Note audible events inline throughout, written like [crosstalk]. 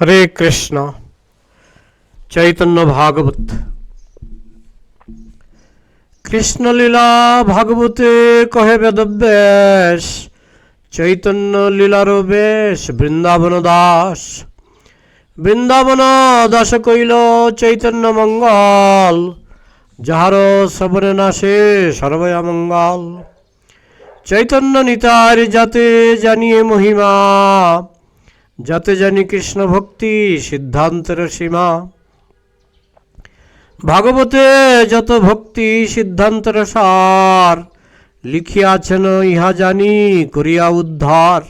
হরে কৃষ্ণ। চৈতন্য ভাগবত। কৃষ্ণলীলা ভাগবতে কহে বেদব্যাস, চৈতন্য লীলার বেশ বৃন্দাবন দাস। বৃন্দাবন দাস কইল, চৈতন্য মঙ্গল, যাহার শ্রবণে নাশে সর্বয়া মঙ্গল। চৈতন্য নিতার যাতে জানিয়ে মহিমা যাতে জানি কৃষ্ণ ভক্তি সিদ্ধান্তের সীমা। ভাগবতে যত ভক্তি সিদ্ধান্তের সার, লিখিয়াছেন ইহা জানি করিয়া উদ্ধার।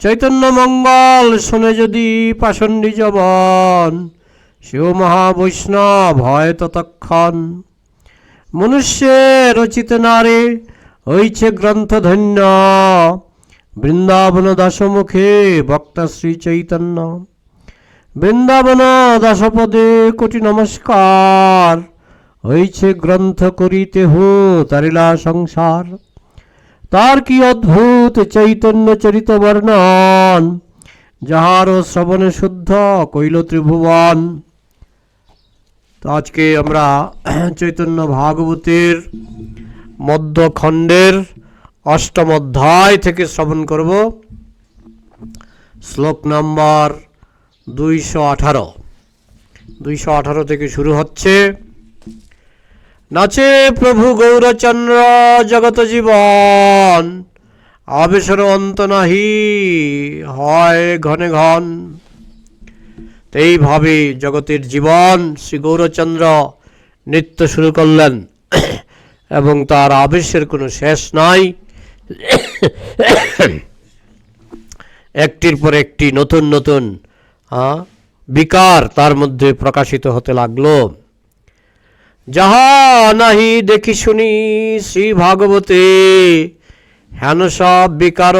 চৈতন্য মঙ্গল শুনে যদি পাষণ্ডী জবন, শিব মহাবৈষ্ণব হয় ততক্ষণ। মনুষ্যের রচিত নারে হইছে গ্রন্থ ধন্য বৃন্দাবন দাসমুখে বক্তা শ্রী চৈতন্য। বৃন্দাবন দাসপদে কোটি নমস্কার। হইছে গ্রন্থ করিতে হো তারিলা সংসার। তার কি অদ্ভুত চৈতন্য চরিত বর্ণন যাহার শ্রবণে শুদ্ধ কৈল ত্রিভুবন। তো আজকে আমরা চৈতন্য ভাগবতের মধ্যখণ্ডের অষ্টম অধ্যায় থেকে শ্রবণ করব। শ্লোক নম্বর দুইশো আঠারো। দুইশো আঠারো থেকে শুরু হচ্ছে। নাচে প্রভু গৌরচন্দ্র জগত জীবন, আবেশর অন্ত নাহি হয় ঘনে ঘন। এইভাবে জগতের জীবন শ্রী গৌরচন্দ্র নৃত্য শুরু করলেন। এবং তার আবেশের কোনো শেষ নাই। [coughs] একটির পর একটি নতুন নতুন বিকার তার মধ্যে প্রকাশিত হতে লাগল। যাহা নাহি দেখি শুনি শ্রী ভাগবতে, হেন সব বিকার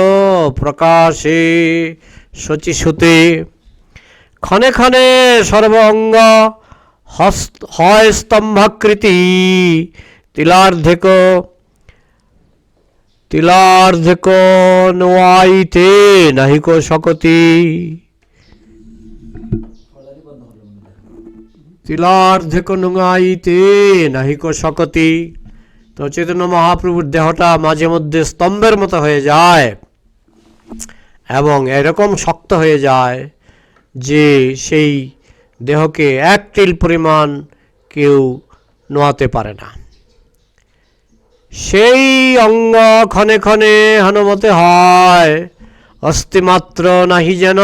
প্রকাশে শচীসুতে ক্ষণে ক্ষণে সর্বঙ্গ হস্ত, হয় স্তম্ভাকৃতি, তিলার্ধেক তিলার্ধেক নোয়াইতে নাহিক শকতি। তিলার্ধেক নোঙাইতে নাহিক শকতি। তো চৈতন্য মহাপ্রভুর দেহটা মাঝে মধ্যে স্তম্ভের মতো হয়ে যায় এবং এরকম শক্ত হয়ে যায় যে সেই দেহকে এক টিল পরিমাণ কেউ নোয়াতে পারে না। সেই অঙ্গ ক্ষণে ক্ষণে হনুমতে হয়। অস্থিমাত্র নাহি যেন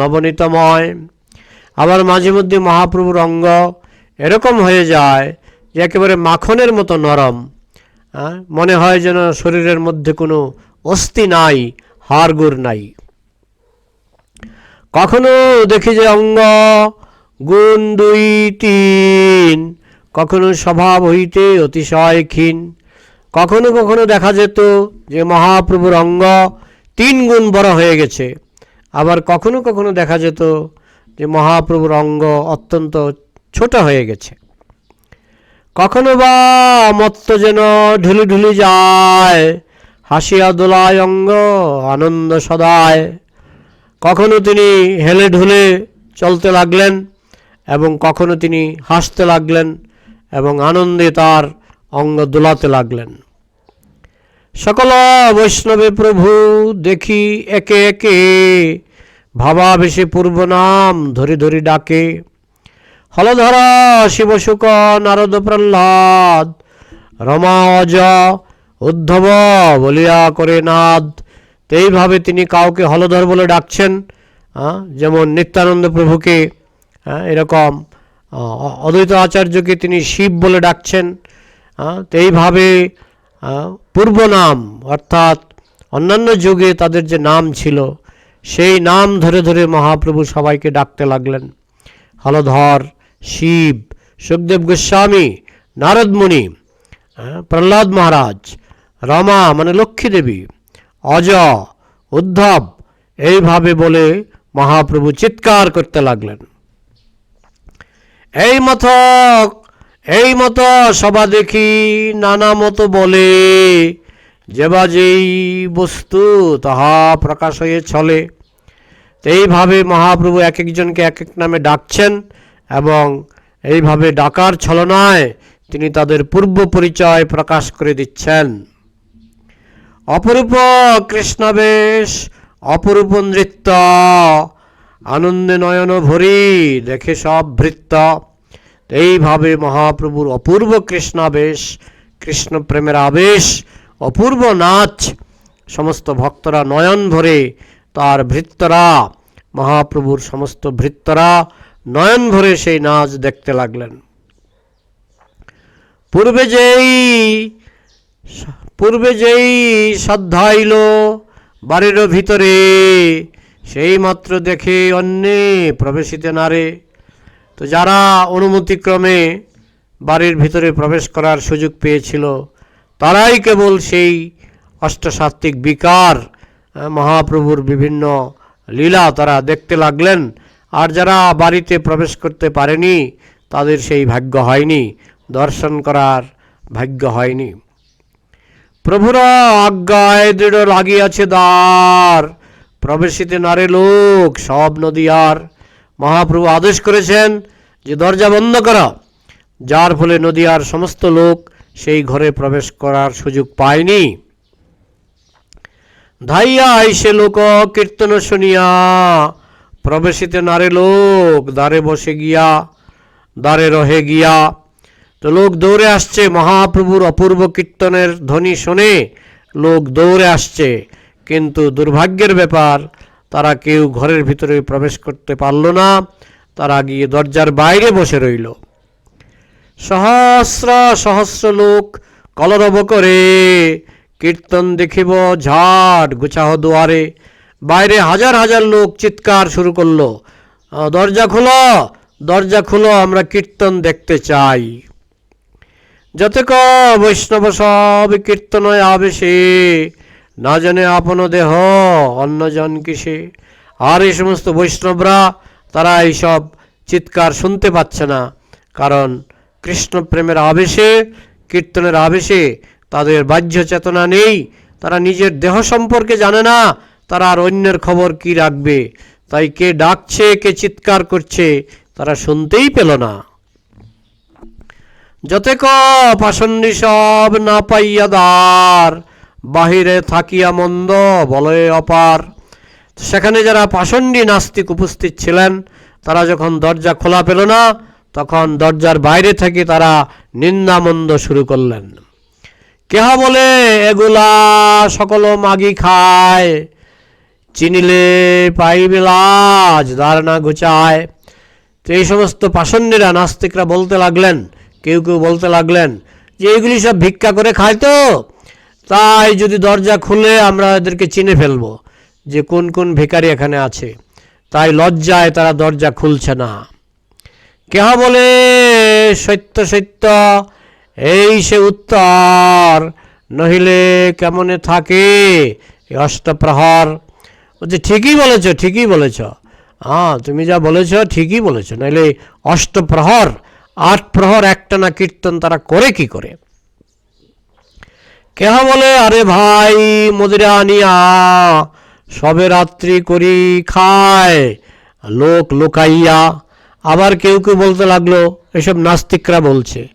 নবনীতময়। আবার মাঝে মধ্যে মহাপ্রভুর অঙ্গ এরকম হয়ে যায় যে একেবারে মাখনের মতো নরম? মনে হয় যেন শরীরের মধ্যে কোনো অস্থি নাই, হাড়গোড় নাই। কখনো দেখি যে অঙ্গ গুণ দুই তিন, কখনো স্বভাব হইতে অতিশয় ক্ষীণ। কখনো কখনো দেখা যেত যে মহাপ্রভুর অঙ্গ তিন গুণ বড় হয়ে গেছে। আবার কখনো কখনো দেখা যেত যে মহাপ্রভুর অঙ্গ অত্যন্ত ছোট হয়ে গেছে। কখনো বা মত্ত যেন ঢুলি ঢুলি যায়, হাসিয়া দোলায় অঙ্গ, আনন্দ সদায়। কখনো তিনি হেলে ঢুলে চলতে লাগলেন এবং কখনো তিনি হাসতে লাগলেন এবং আনন্দে তার অঙ্গ দোলাতে লাগলেন। সকল বৈষ্ণবে প্রভু দেখি একে একে। ভাবাবেশে পূর্ব নাম ধরি ধরি ডাকে। হলধরা শিবশুক নারদ প্রহ্লাদ রমা অজ উদ্ধব বলিয়া করে নাদ। এইভাবে তিনি কাউকে হলধর বলে ডাকছেন যেমন নিত্যানন্দ প্রভুকে। এরকম অদ্বৈত আচার্যকে তিনি শিব বলে ডাকছেন তো এইভাবে পূর্ব নাম অর্থাৎ অন্যান্য যুগে তাদের যে নাম ছিল সেই নাম ধরে ধরে মহাপ্রভু সবাইকে ডাকতে লাগলেন। হলধর শিব সুখদেব গোস্বামী নারদ হ্যাঁ, প্রহ্লাদ মহারাজ রমা মানে লক্ষ্মী দেবী অজ উদ্ধব এইভাবে বলে মহাপ্রভু চিৎকার করতে লাগলেন। এই মত এই মতো সবা দেখি নানা মতো বলে যেবা যেই বস্তু তাহা প্রকাশ হয়ে চলে। এইভাবে মহাপ্রভু এক একজনকে এক এক নামে ডাকছেন এবং এইভাবে ডাকার ছলনায় তিনি তাদের পূর্ব পরিচয় প্রকাশ করে দিচ্ছেন। অপরূপ কৃষ্ণবেশ, অপরূপ নৃত্য, আনন্দে নয়ন ভরি দেখে সব ভৃত্য। এইভাবে মহাপ্রভুর অপূর্ব কৃষ্ণাবেশ কৃষ্ণ প্রেমের আবেশ অপূর্ব নাচ সমস্ত ভক্তরা নয়ন ভরে তার ভৃত্যরা, মহাপ্রভুর সমস্ত ভৃত্যরা নয়ন ভরে সেই নাচ দেখতে লাগলেন। পূর্বে যেই পূর্বে যেই শ্রদ্ধা শ্রদ্ধাইল বাড়ির ভিতরে, সেই মাত্র দেখে অন্যে প্রবেশিতে নারে। তো যারা অনুমতিক্রমে বাড়ির ভিতরে প্রবেশ করার সুযোগ পেয়েছিল, তারাই কেবল সেই অষ্টসাত্ত্বিক বিকার মহাপ্রভুর বিভিন্ন লীলা তারা দেখতে লাগলেন। আর যারা বাড়িতে প্রবেশ করতে পারেনি, তাদের সেই ভাগ্য হয়নি, দর্শন করার ভাগ্য হয়নি। প্রভুরা আজ্ঞায় দৃঢ় লাগিয়াছে দ্বার, প্রবেশিতে নারে লোক, সব নদীয়ার মহাপ্রভু আদেশ করেছেন যে দরজা বন্ধ করা। যার ফলে নদীয়ার সমস্ত লোক সেই ঘরে প্রবেশ করার সুযোগ পায়নি। ধাইয়া আইসে লোক, কীর্তন শুনিয়া। প্রবেশিতে নারে লোক, দ্বারে বসে গিয়া, দ্বারে রহে গিয়া। তো লোক দৌড়ে আসছে, মহাপ্রভুর অপূর্ব কীর্তনের ধ্বনি শুনে লোক দৌড়ে আসছে। কিন্তু দুর্ভাগ্যের ব্যাপার তারা কেউ ঘরের ভিতরে প্রবেশ করতে পারল না। তারা গিয়ে দরজার বাইরে বসে রইল। সহস্র সহস্র লোক কলরব করে কীর্তন দেখিব, ঝাট গুছাহ দুয়ারে। বাইরে হাজার হাজার লোক চিৎকার শুরু করল। দরজা খোলো, দরজা খুলো, আমরা কীর্তন দেখতে চাই। যতক বৈষ্ণব সব কীর্তনয় আবেশে না জানে আপন দেহ অন্যজন কিসে? আর এই সমস্ত বৈষ্ণবরা, তারা এইসব চিৎকার শুনতে পাচ্ছে না। কারণ কৃষ্ণ প্রেমের আবেশে, কীর্তনের আবেশে তাদের বাহ্য চেতনা নেই। তারা নিজের দেহ সম্পর্কে জানে না, তারা আর অন্যের খবর কি রাখবে? তাই কে ডাকছে, কে চিৎকার করছে, তারা শুনতেই পেল না। যতেক পাষণ্ডী সব না পাইয়া দ্বার। বাহিরে থাকিয়া মন্দ বলয়ে অপার। সেখানে যারা পাষণ্ডী নাস্তিক উপস্থিত ছিলেন, তারা যখন দরজা খোলা পেল না, তখন দরজার বাইরে থেকে তারা নিন্দামন্দ শুরু করলেন। কেহ বলে, এগুলা সকল মাগি খায়, চিনিলে পাইবে লাজ, ধারণা ঘুচায়। তো এই সমস্ত পাষণ্ডীরা, নাস্তিকরা বলতে লাগলেন, কেউ কেউ বলতে লাগলেন যে, এগুলি সব ভিক্ষা করে খায় তো? তাই যদি দরজা খুলে আমরা এদেরকে চিনে ফেলব যে কোন কোন ভিখারি এখানে আছে। তাই লজ্জায় তারা দরজা খুলছে না। কেহ বলে, সত্য সত্য, এই সে উত্তর। নহিলে কেমনে থাকে অষ্টপ্রহর? বলছে ঠিকই বলেছ ঠিকই বলেছ। হ্যাঁ তুমি যা বলেছ, ঠিকই বলেছ। নইলে অষ্টপ্রহর আট প্রহর একটানা কীর্তন তারা করে কি করে? কেহ বলে, আরে ভাই, মদিরা আনিয়া সবে রাত্রি করি খায়। লোক লোকাইয়া আবার কেউ কেউ বলতে লাগল, এসব নাস্তিকরা বলছে।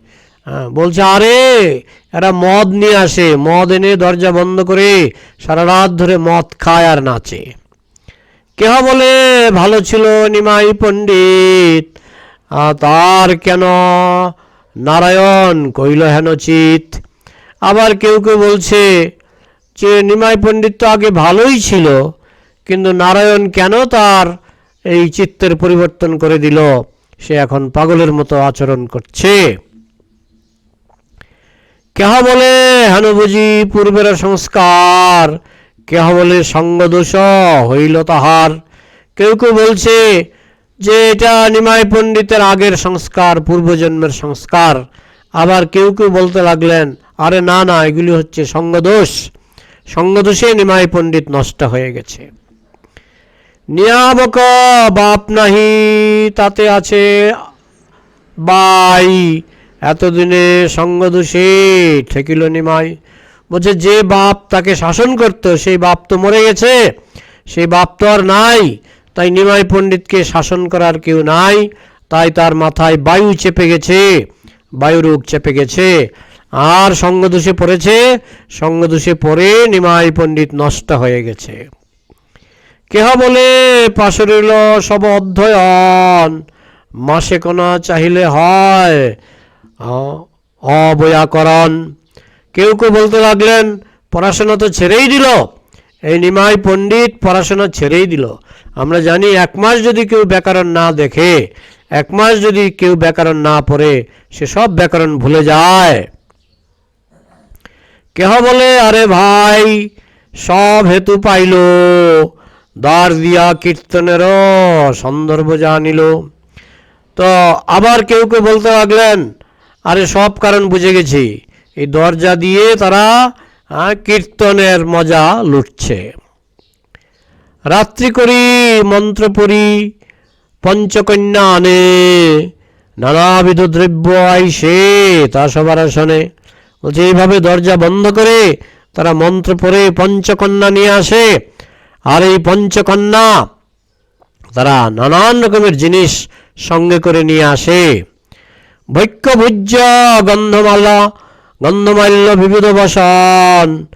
বলছে, আরে, এরা মদ নিয়ে আসে। মদ এনে দরজা বন্ধ করে সারা রাত ধরে মদ খায় আর নাচে। কেহ বলে, ভালো ছিল নিমাই পণ্ডিত। তার কেন নারায়ণ কইল হেন চিত? আবার কেউ কেউ বলছে যে নিমাই পণ্ডিত তো আগে ভালোই ছিল, কিন্তু নারায়ণ কেন তার এই চিত্তের পরিবর্তন করে দিল? সে এখন পাগলের মতো আচরণ করছে। কেহ বলে হেন বুঝি পূর্বের সংস্কার? কেহ বলে সঙ্গদোষ হইল তাহার? কেউ কেউ বলছে যে এটা নিমাই পণ্ডিতের আগের সংস্কার, পূর্বজন্মের সংস্কার। আবার কেউ কেউ বলতে লাগলেন আরে না না, এগুলি হচ্ছে সঙ্গদোষ। সঙ্গদোষে নিমাই পণ্ডিত নষ্ট হয়ে গেছে। নিয়ামক বাপ নাহি, তাতে আছে বাই। এতদিনে সঙ্গদোষে ঠেকিল নিমাই। বলছে, যে বাপ তাকে শাসন করত, সেই বাপ তো মরে গেছে। সেই বাপ তো আর নাই। তাই নিমাই পণ্ডিতকে শাসন করার কেউ নাই। তাই তার মাথায় বায়ু চেপে গেছে। বায়ুরোগ চেপে গেছে। আর সঙ্গদোষে পড়েছে সঙ্গদোষে পড়ে নিমাই পণ্ডিত নষ্ট হয়ে গেছে। কেহ বলে পাশে রইল সব অধ্যয়ন, মাসে কোনা চাহিলে হয় অবয়াকরণ। কেউ কেউ বলতে লাগলেন, পড়াশোনা তো ছেড়েই দিল, এই নিমাই পণ্ডিত পড়াশোনা ছেড়েই দিল। আমরা জানি এক মাস যদি কেউ ব্যাকরণ না দেখে, এক মাস যদি কেউ ব্যাকরণ না পড়ে, সে সব ব্যাকরণ ভুলে যায়। কেহ বলে, আরে ভাই, সব হেতু পাইল। দ্বার দিয়া কীর্তনের সন্দর্ভ জানিল। তো আবার কেউ কেউ বলতে লাগলেন, আরে সব কারণ বুঝে গেছি। এই দরজা দিয়ে তারা কীর্তনের মজা লুটছে। রাত্রি করি, মন্ত্র পড়ি, পঞ্চকন্যা আনে, নানাবিধ দ্রব্য আইসে তা সবার আসনে। এইভাবে দরজা বন্ধ করে তারা মন্ত্র পড়ে পঞ্চকন্যা নিয়ে আসে। আর এই পঞ্চকন্যা তারা নানান রকমের জিনিস সঙ্গে করে নিয়ে আসে। বৈক্যভুজ্য গন্ধমালা, গন্ধমাল্য বিবিধ বসন,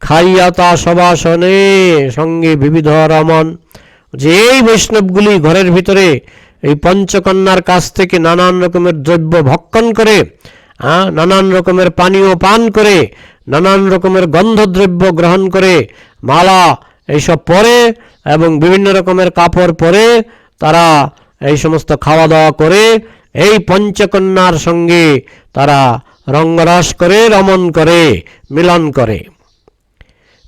খাইয়া তা সবাসনে সঙ্গে বিবিধ রমন। যে এই বৈষ্ণবগুলি ঘরের ভিতরে এই পঞ্চকন্যার কাছ থেকে নানান রকমের দ্রব্য ভক্ষণ করে হ্যাঁ? নানান রকমের পানীয় পান করে, নানান রকমের গন্ধদ্রব্য গ্রহণ করে, মালা এইসব পরে এবং বিভিন্ন রকমের কাপড় পরে তারা এই সমস্ত খাওয়া দাওয়া করে, এই পঞ্চকন্যার সঙ্গে তারা রঙ্গরস করে রমন করে, মিলন করে।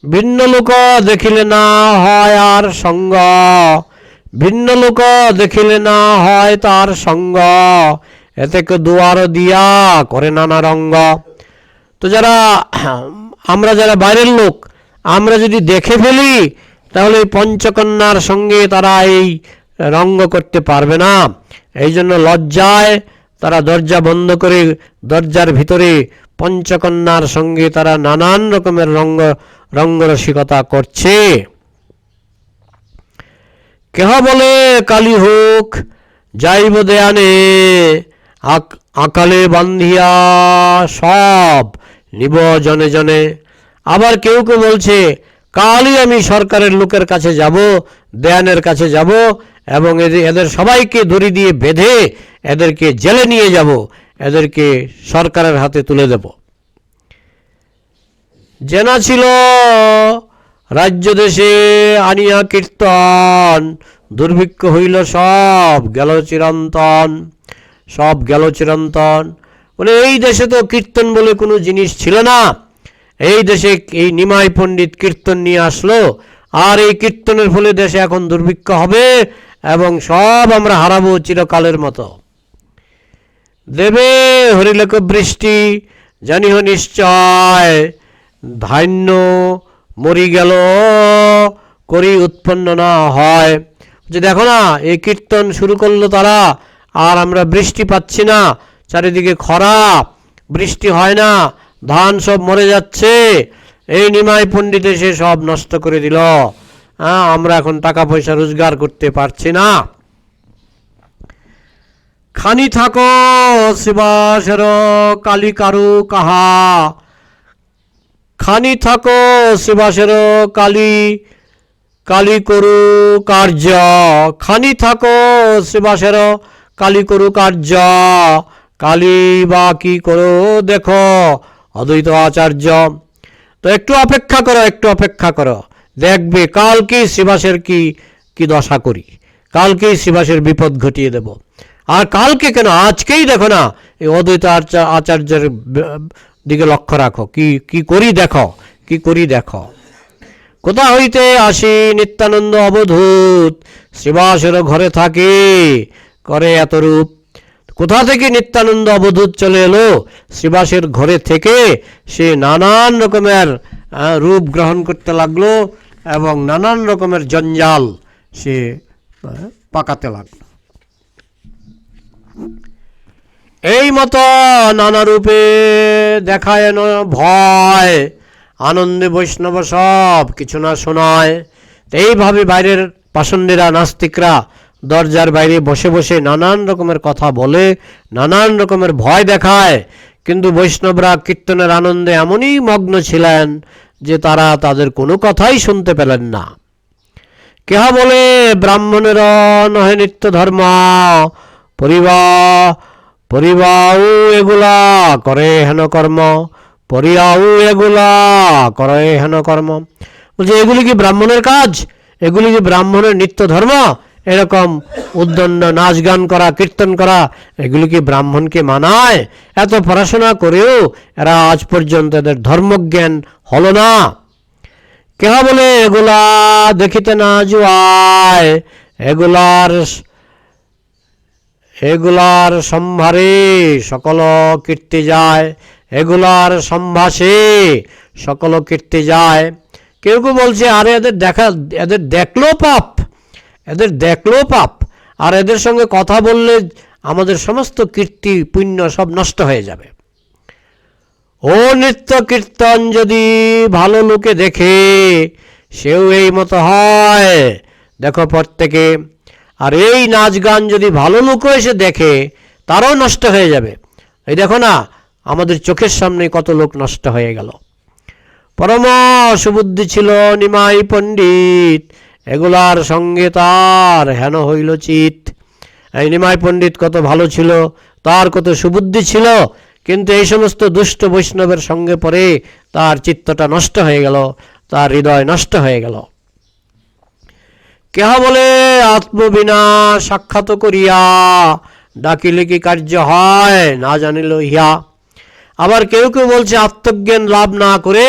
ভিন্ন লোক দেখিলে না হয় আর সঙ্গ, ভিন্ন লোক দেখিলে না হয় তার সঙ্গ। এতে দুয়ার দিয়া করে নানা রঙ্গ। তো যারা, আমরা যারা বাইরের লোক, আমরা যদি দেখে ফেলি, তাহলে পঞ্চকন্যার সঙ্গে তারা এই রঙ্গ করতে পারবে না। এই জন্য লজ্জায় তারা দরজা বন্ধ করে দরজার ভিতরে পঞ্চকন্যার সঙ্গে তারা নানান রকমের রঙ্গ, রঙ্গরসিকতা করছে। কেহ বলে, কালী হোক, যাইব দেয়ানে আকালে বান্ধিয়া সব নিব জনে জনে। আবার কেউ কেউ বলছে, কালই আমি সরকারের লোকের কাছে যাব, দেয়ানের কাছে যাব এবং এদের এদের সবাইকে দড়ি দিয়ে বেঁধে এদেরকে জেলে নিয়ে যাব, এদেরকে সরকারের হাতে তুলে দেব। জেনা ছিল রাজ্য দেশে আনিয়া কীর্তন, দুর্ভিক্ষ হইল সব, গেল চিরন্তন। সব গেল চিরন্তন। বলে, এই দেশে তো কীর্তন বলে কোনো জিনিস ছিল না। এই দেশে এই নিমাই পণ্ডিত কীর্তন নিয়ে আসলো। আর এই কীর্তনের ফলে দেশে এখন দুর্ভিক্ষ হবে এবং সব আমরা হারাবো চিরকালের মতো। দেবে হরিলেখ বৃষ্টি জানিহ নিশ্চয়, ধান্য মরি গেল, করি উৎপন্ন না হয়। যে দেখো না, এই কীর্তন শুরু করল তারা আর আমরা বৃষ্টি পাচ্ছি না। চারিদিকে খরা, বৃষ্টি হয় না, ধান সব মরে যাচ্ছে। এই নিমাই পণ্ডিত এসে সব নষ্ট করে দিল। হ্যাঁ আমরা এখন টাকা পয়সা রোজগার করতে পারছি না। খানি থাকো শিবাসের কালী কারু কাহা। খানি থাকো শিবাসের কালী কালী করু কার্য। খানি থাকো শিবাসের কালী করু কার্য, কালী বা কি করো, দেখো, অদ্বৈত আচার্য। তো একটু অপেক্ষা করো, একটু অপেক্ষা করো। দেখবে কালকে শিবাসের কি কি দশা করি কালকেই শিবাসের বিপদ ঘটিয়ে দেব। আর কালকে কেন? আজকেই দেখো না, এই অদ্বৈত আচা- আচার্যের দিকে লক্ষ্য রাখো। কি কি করি দেখো, কি করি দেখো। কোথা হইতে আসি নিত্যানন্দ অবধূত, শিবাসের ঘরে থাকে করে এত রূপ কোথা থেকে নিত্যানন্দ অবধূত চলে এলো? শিবাসের ঘরে থেকে সে নানান রকমের রূপ গ্রহণ করতে লাগল এবং নানান রকমের জঞ্জাল সে পাকাতে লাগল। এই মতো নানা রূপে দেখায় ভয়, আনন্দে বৈষ্ণব সব কিছু না শোনায়। এইভাবে বাইরের পাষণ্ডেরা, নাস্তিকরা দরজার বাইরে বসে বসে নানান রকমের কথা বলে, নানান রকমের ভয় দেখায়। কিন্তু বৈষ্ণবরা কীর্তনের আনন্দে এমনই মগ্ন ছিলেন যে তারা তাদের কোনো কথাই শুনতে পেলেন না। কেহা বলে, ব্রাহ্মণের নহে নিত্য ধর্ম পরিবা, পরিবাউ এগুলা করে হেন কর্ম, পরিয়াউ এগুলা করে হেন কর্ম। বলছে, এগুলি কি ব্রাহ্মণের কাজ? এগুলি কি ব্রাহ্মণের নিত্য ধর্ম এরকম উদ্দণ্ড নাচ গান করা, কীর্তন করা, এগুলি কি ব্রাহ্মণকে মানায়? এত পড়াশোনা করেও এরা আজ পর্যন্ত এদের ধর্মজ্ঞান হলো না। কেহা বলে, এগুলা দেখিতে না জুয়ায়। এগুলার এগুলার সম্ভারে সকল কীর্তি যায়। এগুলার সম্ভাসে সকল কীর্তি যায়। কেউ কেউ বলছে, আরে এদের দেখা, এদের দেখল পাপ? এদের দেখল পাপ, আর এদের সঙ্গে কথা বললে আমাদের সমস্ত কীর্তি, পুণ্য সব নষ্ট হয়ে যাবে। ও নৃত্য কীর্তন যদি ভালো লোকে দেখে, সেও এই মতো হয়। দেখো প্রত্যেকে, আর এই নাচ গান যদি ভালো লোকও এসে দেখে, তারও নষ্ট হয়ে যাবে। এই দেখো না, আমাদের চোখের সামনে কত লোক নষ্ট হয়ে গেল। পরম সুবুদ্ধি ছিল নিমাই পণ্ডিত এগুলার সঙ্গে তার হেন হইল চিত। নিমাই পণ্ডিত কত ভালো ছিল, তার কত সুবুদ্ধি ছিল, কিন্তু এই সমস্ত দুষ্ট বৈষ্ণবের সঙ্গে পরে তার চিত্তটা নষ্ট হয়ে গেল, তার হৃদয় নষ্ট হয়ে গেল। কেহ বলে, আত্মবিনা সাক্ষাৎ করিয়া, ডাকিলে কি কার্য হয়? না জানিল ইহা। আবার কেউ কেউ বলছে, আত্মজ্ঞান লাভ না করে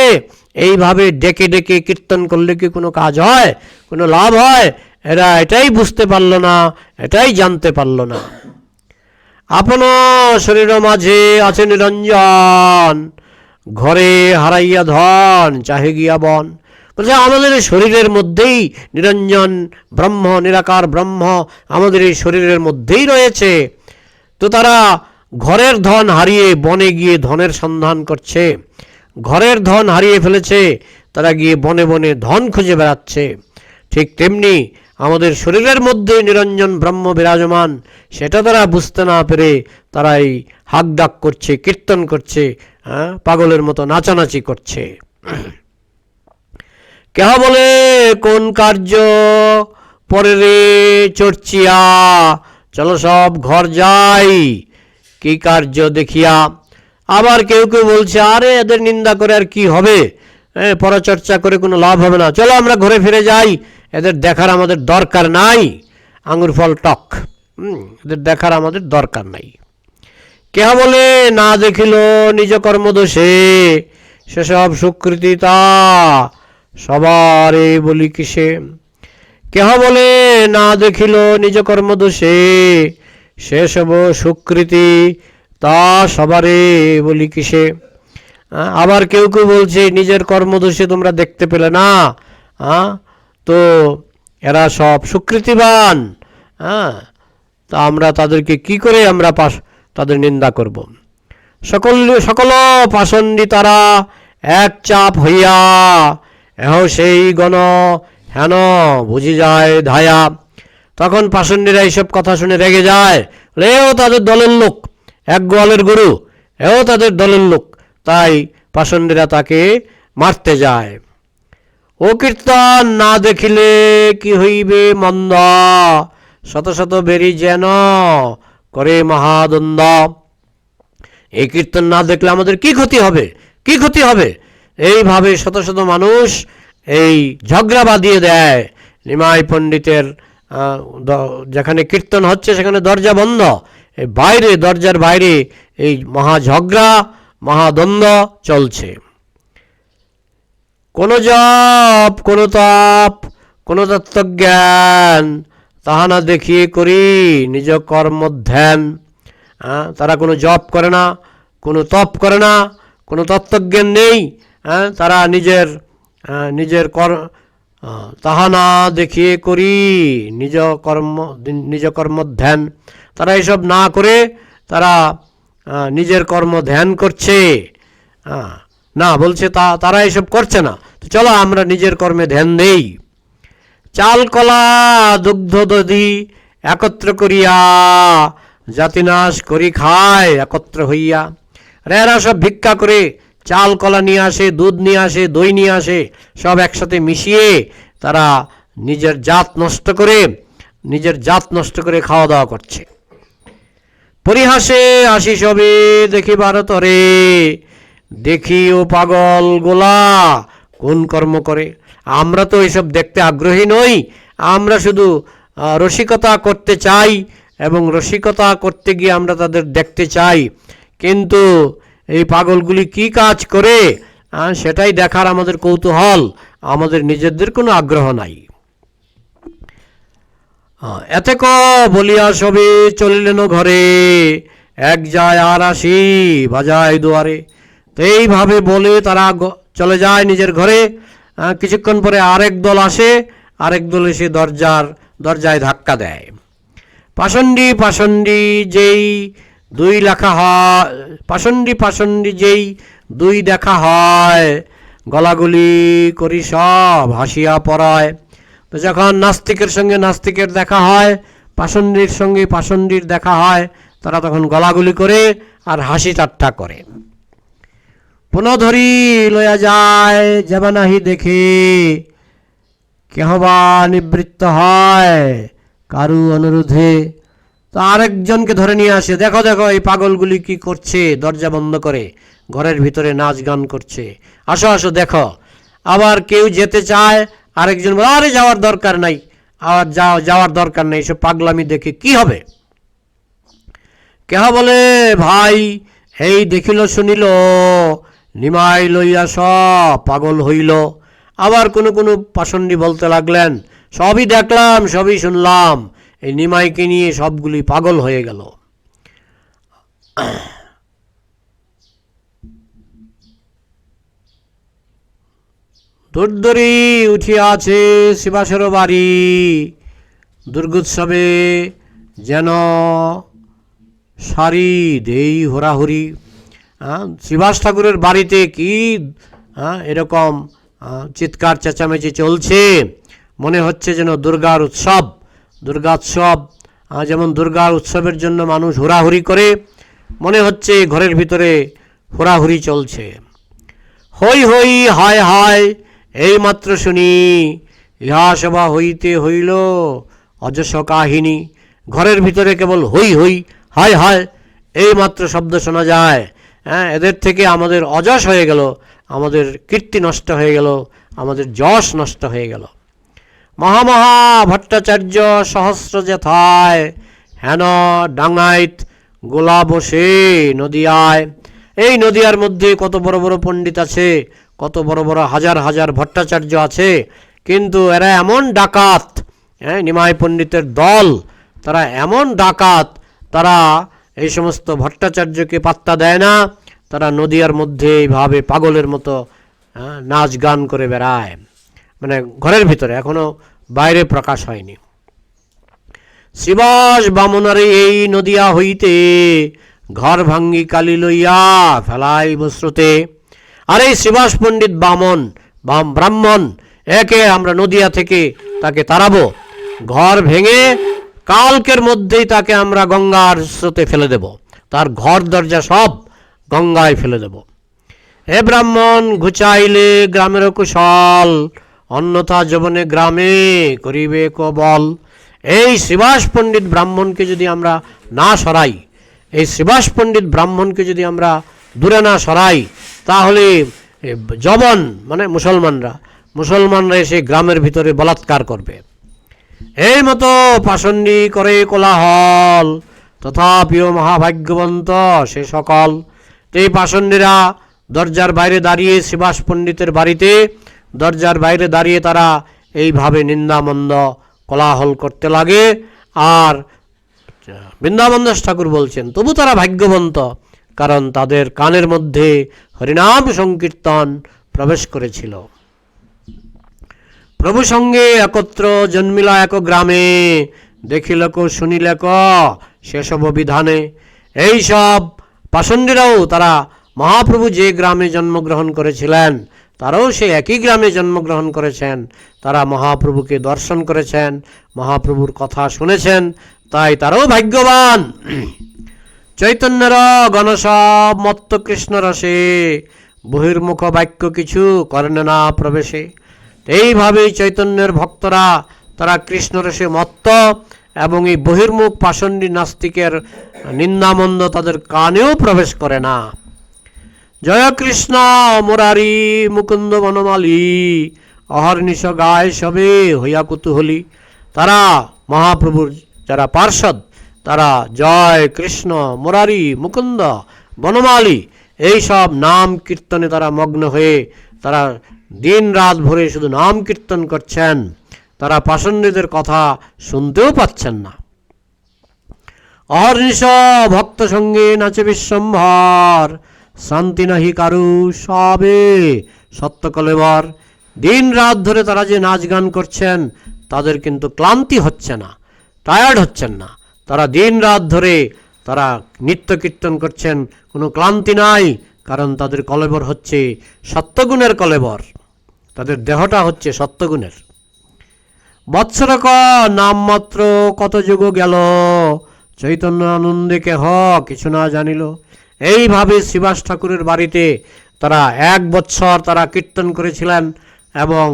এইভাবে ডেকে ডেকে কীর্তন করলে কি কোনো কাজ হয়? কোনো লাভ হয়? এরা এটাই বুঝতে পারল না, এটাই জানতে পারল না। আপন শরীর মাঝে আছে নিরঞ্জন, ঘরে হারাইয়া ধন, চাহে গিয়া বন। বলছে, আমাদের শরীরের মধ্যেই নিরঞ্জন ব্রহ্ম, নিরাকার ব্রহ্ম আমাদের এই শরীরের মধ্যেই রয়েছে। তো তারা ঘরের ধন হারিয়ে বনে গিয়ে ধনের সন্ধান করছে। ঘরের ধন হারিয়ে ফেলেছে, তারা গিয়ে বনে বনে ধন খুঁজে বেড়াচ্ছে। ঠিক তেমনি আমাদের শরীরের মধ্যে নিরঞ্জন ব্রহ্ম বিরাজমান, সেটা তারা বুঝতে না পেরে তারা এই হাক ডাক করছে, কীর্তন করছে হ্যাঁ পাগলের মতো নাচানাচি করছে। কেহ বলে, কোন কার্য পরে রে চর্চিয়া চলো সব ঘর যাই, কি কার্য দেখিয়া? আবার কেউ কেউ বলছে, আরে এদের নিন্দা করে আর কি হবে? পরচর্চা করে কোনো লাভ হবে না। চলো আমরা ঘরে ফিরে যাই। এদের দেখার আমাদের দরকার নাই। আঙুর ফল টক। এদের দেখার আমাদের দরকার নাই। কেহ বলে, না দেখিল নিজ কর্মদোষে। সেসব সুকৃতি তা সবারে বলি কিসে? কেহ বলে, না দেখিল নিজ কর্মদোষে। সেসব সুকৃতি তা সবারে বলি কিসে? আবার কেউ কেউ বলছে, নিজের কর্মদোষে তোমরা দেখতে পেলে না। হ্যাঁ তো এরা সব সুকৃতিবান। হ্যাঁ তা আমরা তাদেরকে কি করে আমরা পাশ, তাদের নিন্দা করব? সকল সকল পাষণ্ডী তারা এক চাপ হইয়া, এহ সেই গণ হেন বুঝি যায় ধায়া। তখন পাষণ্ডীরা এইসব কথা শুনে রেগে যায়। এও তাদের দলের লোক। এক গোয়ালের গরু, এও তাদের দলের লোক। তাই পাষণ্ডীরা তাকে মারতে যায়। ও কীর্তন না দেখিলে কি হইবে মন্দ? শত শত বেরি যেন করে মহাদন্দ এই কীর্তন না দেখলে আমাদের কি ক্ষতি হবে? কি ক্ষতি হবে? এইভাবে শত শত মানুষ এই ঝগড়া বাঁধিয়ে দেয়। নিমাই পণ্ডিতের যেখানে কীর্তন হচ্ছে সেখানে দরজা বন্ধ। বাইরে দরজার বাইরে এই মহা ঝগড়া মহাদ্বন্দ্ব চলছে। কোনো জপ কোনো তাপ কোনো তত্ত্বজ্ঞান তাহা না দেখিয়ে করি নিজ কর্ম ধ্যান। হ্যাঁ, তারা কোনো জপ করে না কোনো তপ করে না কোনো তত্ত্বজ্ঞান নেই। হ্যাঁ, তারা নিজের নিজের কর তাহা না দেখিয়ে করি নিজ কর্ম নিজ কর্ম ধ্যান তারা এসব না করে তারা নিজের কর্ম ধ্যান করছে না, বলছে তা, তারা এসব করছে না। তো চলো আমরা নিজের কর্মে ধ্যান দেই। চাল, কলা, দুগ্ধ, দধি একত্র করিয়া, জাতিনাশ করি খায়, একত্র হইয়া। এরা সব ভিক্ষা করে চাল, কলা নিয়ে আসে, দুধ নিয়ে আসে, দই নিয়ে আসে, সব একসাথে মিশিয়ে তারা নিজের জাত নষ্ট করে, নিজের জাত নষ্ট করে খাওয়া দাওয়া করছে। পরিহাসে আসি সবে, দেখি ভারতরে দেখি ও পাগল গোলা, কোন কর্ম করে? আমরা তো এসব দেখতে আগ্রহী নই, আমরা শুধু রসিকতা করতে চাই এবং রসিকতা করতে গিয়ে আমরা তাদের দেখতে চাই। কিন্তু এই পাগলগুলি কি কাজ করে? সেটাই দেখার আমাদের কৌতূহল। আমাদের নিজেদের কোনো আগ্রহ নাই। এতে ক বলিয়া সবে চলিলেন ঘরে। এক যায় আর আসি বাজায় দুয়ারে। তো এইভাবে বলে তারা চলে যায় নিজের ঘরে। কিছুক্ষণ পরে আরেক দল আসে। আরেক দল এসে দরজার দরজায় ধাক্কা দেয়। পাষণ্ডী পাষণ্ডী যেই দুই লেখা হয়, পাষণ্ডী পাষণ্ডী যেই দুই দেখা হয়, গলাগুলি করি সব হাসিয়া পড়ায়। তো যখন নাস্তিকের সঙ্গে নাস্তিকের দেখা হয়, পাষণ্ডীর সঙ্গে পাষণ্ডীর দেখা হয়, তারা তখন গলাগুলি করে আর হাসি ঠাট্টা করে। পুনঃ ধরি লয়া যায়, যাবা নাহি দেখে। কেহবা নিবৃত্ত হয়, কারু অনুরোধে তো আরেকজনকে ধরে নিয়ে আসে, দেখো দেখো, এই পাগলগুলি কি করছে? দরজা বন্ধ করে ঘরের ভিতরে নাচ গান করছে। আসো আসো, দেখো, আবার কেউ যেতে চায়? আরেকজন বলে, আরে, যাওয়ার দরকার নাই। আর যাও, যাওয়ার দরকার নেই, এসব পাগলামি দেখে কি হবে? কেহ বলে, ভাই, এই দেখিল, শুনিল, নিমাই লইয়া সব পাগল হইল। আবার কোনো কোনো পাষণ্ডী বলতে লাগলেন, সবই দেখলাম, সবই শুনলাম। এই নিমাইকে নিয়ে সবগুলি পাগল হয়ে গেল। দুর্দরি উঠিয়াছে শিবাসের বাড়ি। দুর্গোৎসবে যেন সারি দেই হোরাহুরি শিবাস ঠাকুরের বাড়িতে কি এরকম চিৎকার চেঁচামেচি চলছে? মনে হচ্ছে যেন দুর্গার উৎসব। দুর্গোৎসব যেমন দুর্গার উৎসবের জন্য মানুষ হুড়াহুড়ি করে, মনে হচ্ছে ঘরের ভিতরে হুড়াহুড়ি চলছে। হই হই, হায় হায়, এই মাত্র শুনি, ইহা সভা হইতে হইল অজস কাহিনী। ঘরের ভিতরে কেবল হই হই, হায় হায়, এই মাত্র শব্দ শোনা যায়। হ্যাঁ এদের থেকে আমাদের অযশ হয়ে গেল, আমাদের কীর্তি নষ্ট হয়ে গেল, আমাদের যশ নষ্ট হয়ে গেল। মহামহা ভট্টাচার্য সহস্র যেথায় হেন ডাঙাইত গোলা বসে নদিয়ায়। এই নদিয়ার মধ্যে কত বড় বড় পণ্ডিত আছে কত বড় বড় হাজার হাজার ভট্টাচার্য আছে কিন্তু এরা এমন ডাকাত হ্যাঁ নিমাই পণ্ডিতের দল তারা এমন ডাকাত তারা এই সমস্ত ভট্টাচার্যকে পাত্তা দেয় না তারা নদিয়ার মধ্যে এইভাবে পাগলের মতো হ্যাঁ, নাচ গান করে বেড়ায়। মানে ঘরের ভিতরে, এখনও বাইরে প্রকাশ হয়নি। শিবাস বামনারে এই নদিয়া হইতে ঘর ভাঙ্গি কালি লইয়া ফেলাই বস্রুতে। আর এই শিবাস পণ্ডিত বামন, বাম ব্রাহ্মণ, একে আমরা নদিয়া থেকে তাকে তাড়াবো। ঘর ভেঙে কালকের মধ্যেই তাকে আমরা গঙ্গার স্রোতে ফেলে দেব। তার ঘর দরজা সব গঙ্গায় ফেলে দেব। হে ব্রাহ্মণ, ঘুচাইলে গ্রামের কুশল অন্যথা জীবনে গ্রামে করিবে কবল। এই শিবাস পণ্ডিত ব্রাহ্মণকে যদি আমরা না সরাই, এই শিবাস পণ্ডিত ব্রাহ্মণকে যদি আমরা দূরে না সরাই, তাহলে জবন মানে মুসলমানরা মুসলমানরা এসে গ্রামের ভিতরে বলাৎকার করবে। এই মতো পাষণ্ডী করে কোলাহল, তথাপিও মহাভাগ্যবন্ত সে সকল। এই পাষণ্ডীরা দরজার বাইরে দাঁড়িয়ে শিবাস পণ্ডিতের বাড়িতে দরজার বাইরে দাঁড়িয়ে তারা এইভাবে নিন্দামন্দ কোলাহল করতে লাগে। আর বৃন্দাবন দাস ঠাকুর বলছেন, তবু তারা ভাগ্যবন্ত, কারণ তাদের কানের মধ্যে হরিনাম সংকীর্তন প্রবেশ করেছিল। প্রভু সঙ্গে একত্র জন্মিলা এক গ্রামে দেখিলক শুনিলেক সেসব বিধানে। এইসব পাষণ্ডীরাও তারা মহাপ্রভু যে গ্রামে জন্মগ্রহণ করেছিলেন তারাও সেই একই গ্রামে জন্মগ্রহণ করেছেন। তারা মহাপ্রভুকে দর্শন করেছেন, মহাপ্রভুর কথা শুনেছেন, তাই তারাও ভাগ্যবান। চৈতন্যর গণসব মত্ত কৃষ্ণ রসে, বহির্মুখ বাক্য কিছু করেন না প্রবেশে। এইভাবেই চৈতন্যের ভক্তরা, তারা কৃষ্ণরসে মত্ত এবং এই বহির্মুখ পাষণ্ডী নাস্তিকের নিন্দামন্দ তাদের কানেও প্রবেশ করে না। জয় কৃষ্ণ, মুরারি মুকুন্দ বনমালী। অহর্নিশ গায় সবে হইয়া কুতুহলী। তারা মহাপ্রভুর যারা পার্ষদ, তারা জয় কৃষ্ণ, মুরারি মুকুন্দ বনমালী। এই সব নাম কীর্তনে তারা মগ্ন হয়ে, তারা দিন রাত ভরে শুধু নাম কীর্তন করছেন। তারা পাষণ্ডীদের কথা শুনতেও পাচ্ছেন না। অহর্নিশ ভক্ত সঙ্গে নাচে বিশ্বম্ভর। শান্তি নাহি কারু সবে। সত্য কলেবর দিন রাত ধরে তারা যে নাচ গান করছেন, তাদের কিন্তু ক্লান্তি হচ্ছে না টায়ার্ড হচ্ছেন না। তারা দিন রাত ধরে তারা নিত্য কীর্তন করছেন, কোনো ক্লান্তি নাই, কারণ তাদের কলেবর হচ্ছে সত্যগুণের কলেবর। তাদের দেহটা হচ্ছে সত্যগুণের। বৎসরক নামমাত্র কত যুগ গেল চৈতন্য আনন্দে কেহ কিছু না জানিল। এইভাবে শ্রীবাস ঠাকুরের বাড়িতে তারা এক বছর তারা কীর্তন করেছিলেন এবং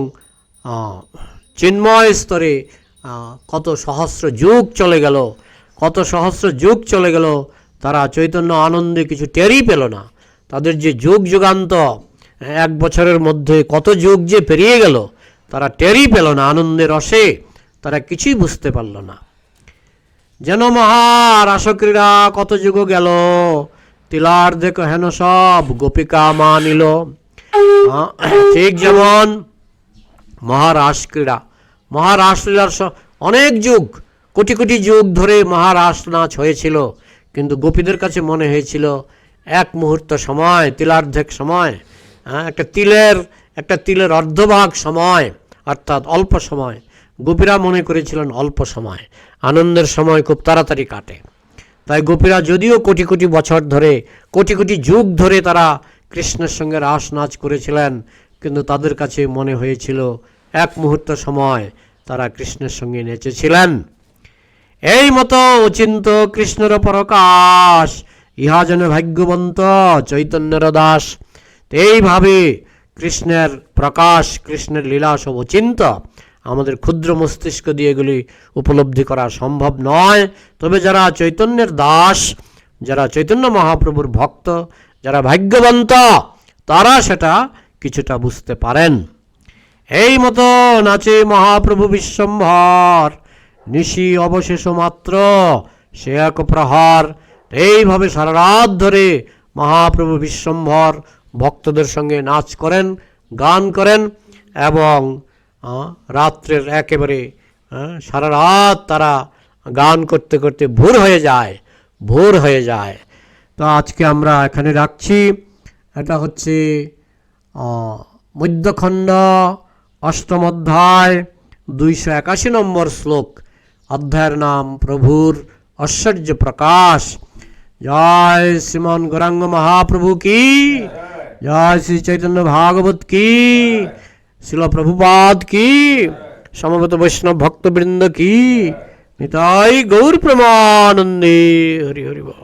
চিন্ময় স্তরে কত সহস্র যুগ চলে গেল, কত সহস্র যুগ চলে গেল, তারা চৈতন্য আনন্দে কিছু টেরই পেল না। তাদের যে যুগ যুগান্ত, এক বছরের মধ্যে কত যুগ যে পেরিয়ে গেল, তারা টেরই পেল না, আনন্দের রসে তারা কিছুই বুঝতে পারল না। যেন মহার রাসক্রীড়া কত যুগ গেল তিলার দেখ হেন সব, গোপিকা মা নিল। ঠিক যেমন মহারাস ক্রীড়া। মহারাস স- অনেক যুগ, কোটি কোটি যুগ ধরে মহারাস নাচ হয়েছিল। কিন্তু গোপীদের কাছে মনে হয়েছিল, এক মুহূর্ত সময় তিলার্ধেক সময় একটা তিলের একটা তিলের অর্ধভাগ সময়, অর্থাৎ অল্প সময়। গোপীরা মনে করেছিলেন অল্প সময়। আনন্দের সময় খুব তাড়াতাড়ি কাটে। তাই গোপীরা যদিও কোটি কোটি বছর ধরে, কোটি কোটি যুগ ধরে তারা কৃষ্ণের সঙ্গে রাস নাচ করেছিলেন, কিন্তু তাদের কাছে মনে হয়েছিল, এক মুহূর্ত সময় তারা কৃষ্ণের সঙ্গে নেচেছিলেন। এই মতো অচিন্ত কৃষ্ণের পরকাশ, ইহা যেন ভাগ্যবন্ত চৈতন্যের দাস। এইভাবে কৃষ্ণের প্রকাশ, কৃষ্ণের লীলা সব অচিন্ত। আমাদের ক্ষুদ্র মস্তিষ্ক দিয়ে এগুলি উপলব্ধি করা সম্ভব নয়। তবে যারা চৈতন্যের দাস, যারা চৈতন্য মহাপ্রভুর ভক্ত, যারা ভাগ্যবন্ত, তারা সেটা কিছুটা বুঝতে পারেন। এই মতো নাচে মহাপ্রভু বিশ্বম্ভর। নিশি অবশেষ মাত্র, সে এক প্রহার। এইভাবে সারা রাত ধরে মহাপ্রভু বিশ্বম্ভর ভক্তদের সঙ্গে নাচ করেন, গান করেন এবং রাত্রের একেবারে সারা রাত তারা গান করতে করতে ভোর হয়ে যায় ভোর হয়ে যায়। তো আজকে আমরা এখানে রাখছি। এটা হচ্ছে মধ্যখণ্ড অষ্টম অধ্যায় দুইশো একাশি নম্বর শ্লোক। অধ্যায়ের নাম প্রভুর ঐশ্বর্য প্রকাশ। জয় শ্রীমন গৌরাঙ্গ মহাপ্রভু কি? জয় শ্রী চৈতন্য ভাগবত কি? শিল প্রভুপাদ কি? সমবেত বৈষ্ণব ভক্তবৃন্দ কি? নিতাই গৌর প্রমানন্দে হরি হরি বল।